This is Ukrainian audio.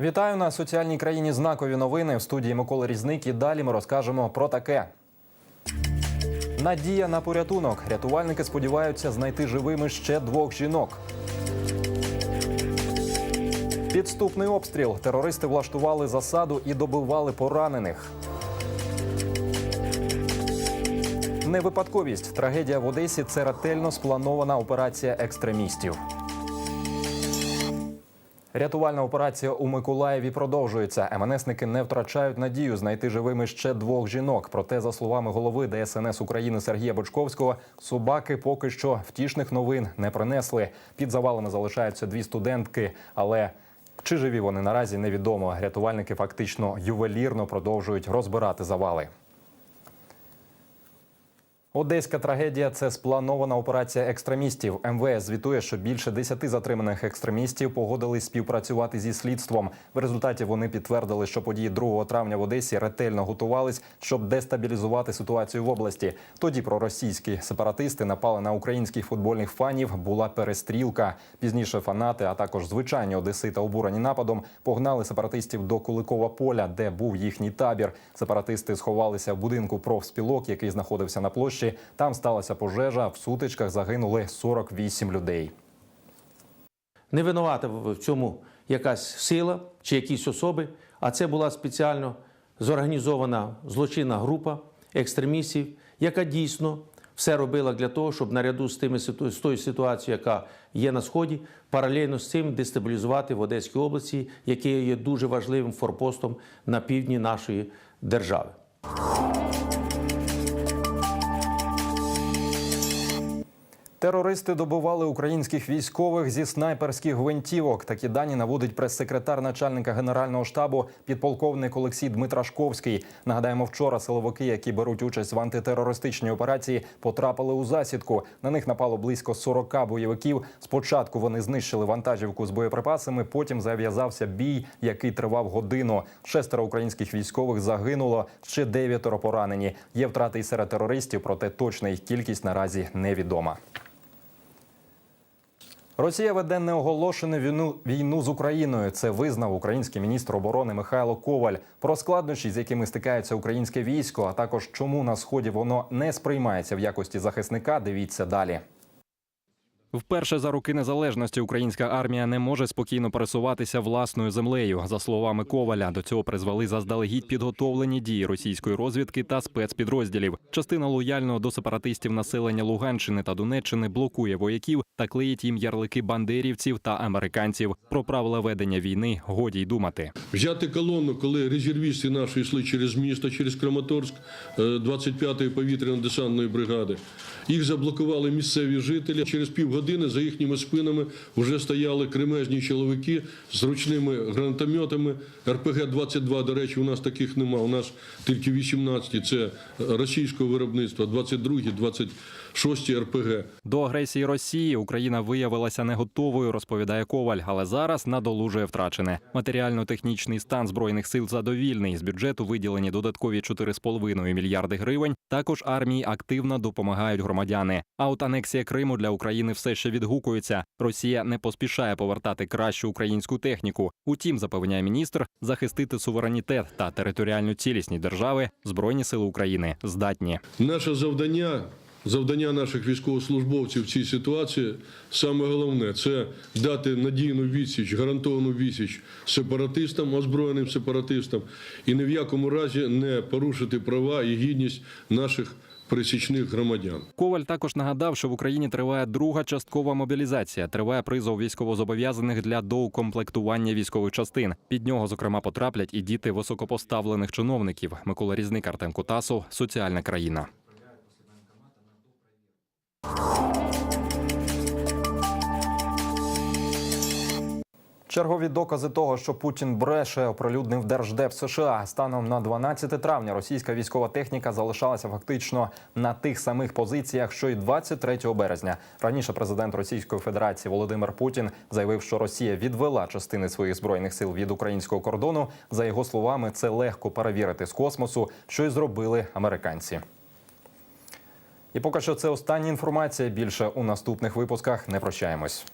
Вітаю на соціальній країні знакові новини в студії Миколи Різник. І далі ми розкажемо про таке. Надія на порятунок. Рятувальники сподіваються знайти живими ще двох жінок. Підступний обстріл. Терористи влаштували засаду і добивали поранених. Невипадковість. Трагедія в Одесі це ретельно спланована операція екстремістів. Рятувальна операція у Миколаєві продовжується. МНСники не втрачають надію знайти живими ще двох жінок. Проте, за словами голови ДСНС України Сергія Бочковського, собаки поки що втішних новин не принесли. Під завалами залишаються дві студентки, але чи живі вони наразі невідомо. Рятувальники фактично ювелірно продовжують розбирати завали. Одеська трагедія це спланована операція екстремістів. МВС звітує, що більше десяти затриманих екстремістів погодились співпрацювати зі слідством. В результаті вони підтвердили, що події 2 травня в Одесі ретельно готувались, щоб дестабілізувати ситуацію в області. Тоді проросійські сепаратисти напали на українських футбольних фанів. Була перестрілка. Пізніше фанати, а також звичайні одесита, обурені нападом, погнали сепаратистів до Куликова поля, де був їхній табір. Сепаратисти сховалися в будинку профспілок, який знаходився на площі. Там сталася пожежа. В сутичках загинули 48 людей. Не винувата в цьому якась сила чи якісь особи, а це була спеціально зорганізована злочинна група екстремістів, яка дійсно все робила для того, щоб наряду з тими з тою ситуацією, яка є на сході, паралельно з цим дестабілізувати в Одеській області, яке є дуже важливим форпостом на півдні нашої держави. Терористи добивали українських військових зі снайперських гвинтівок. Такі дані наводить прес-секретар начальника генерального штабу підполковник Олексій Дмитрашковський. Нагадаємо, вчора силовики, які беруть участь в антитерористичній операції, потрапили у засідку. На них напало близько 40 бойовиків. Спочатку вони знищили вантажівку з боєприпасами. Потім зав'язався бій, який тривав годину. Шестеро українських військових загинуло. Ще дев'ятеро поранені. Є втрати і серед терористів, проте точна їх кількість наразі невідома. Росія веде неоголошену війну, війну з Україною. Це визнав український міністр оборони Михайло Коваль. Про складнощі, з якими стикається українське військо, а також чому на сході воно не сприймається в якості захисника. Дивіться далі. Вперше за роки незалежності українська армія не може спокійно пересуватися власною землею. За словами Коваля, до цього призвели заздалегідь підготовлені дії російської розвідки та спецпідрозділів. Частина лояльного до сепаратистів населення Луганщини та Донеччини блокує вояків та клеїть їм ярлики бандерівців та американців. Про правила ведення війни годі й думати. Взяти колонну, коли резервісти наші йшли через місто, через Краматорськ е, 25-ї повітряно-десантної бригади. Їх заблокували місцеві жителі. Через півгодини за їхніми спинами вже стояли кремезні чоловіки з ручними гранатометами. РПГ-22, до речі, у нас таких нема. У нас тільки 18. Це російського виробництва, 22-ті, 26-ті РПГ. До агресії Росії Україна виявилася не готовою, розповідає Коваль, але зараз надолужує втрачене. Матеріально-технічний стан збройних сил задовільний. З бюджету виділені додаткові 4,5 мільярди гривень. Також армії активно допомагають громадяни. А от анексія Криму для України все ще відгукується. Росія не поспішає повертати кращу українську техніку. Утім, запевняє міністр, захистити суверенітет та територіальну цілісність держави збройні сили України здатні. Наше завдання, завдання наших військовослужбовців в цій ситуації саме головне це дати надійну відсіч, гарантовану відсіч сепаратистам, озброєним сепаратистам, і ні в якому разі не порушити права і гідність наших пересічних громадян. Коваль також нагадав, що в Україні триває друга часткова мобілізація. Триває призов військовозобов'язаних для доукомплектування військових частин. Під нього, зокрема, потраплять і діти високопоставлених чиновників. Микола Різник, Артем Кутасов, соціальна країна. Чергові докази того, що Путін бреше, оприлюднив держдеп США. Станом на 12 травня російська військова техніка залишалася фактично на тих самих позиціях, що й 23 березня. Раніше президент Російської Федерації Володимир Путін заявив, що Росія відвела частини своїх збройних сил від українського кордону. За його словами, це легко перевірити з космосу, що й зробили американці. І поки що це остання інформація. Більше у наступних випусках не прощаємось.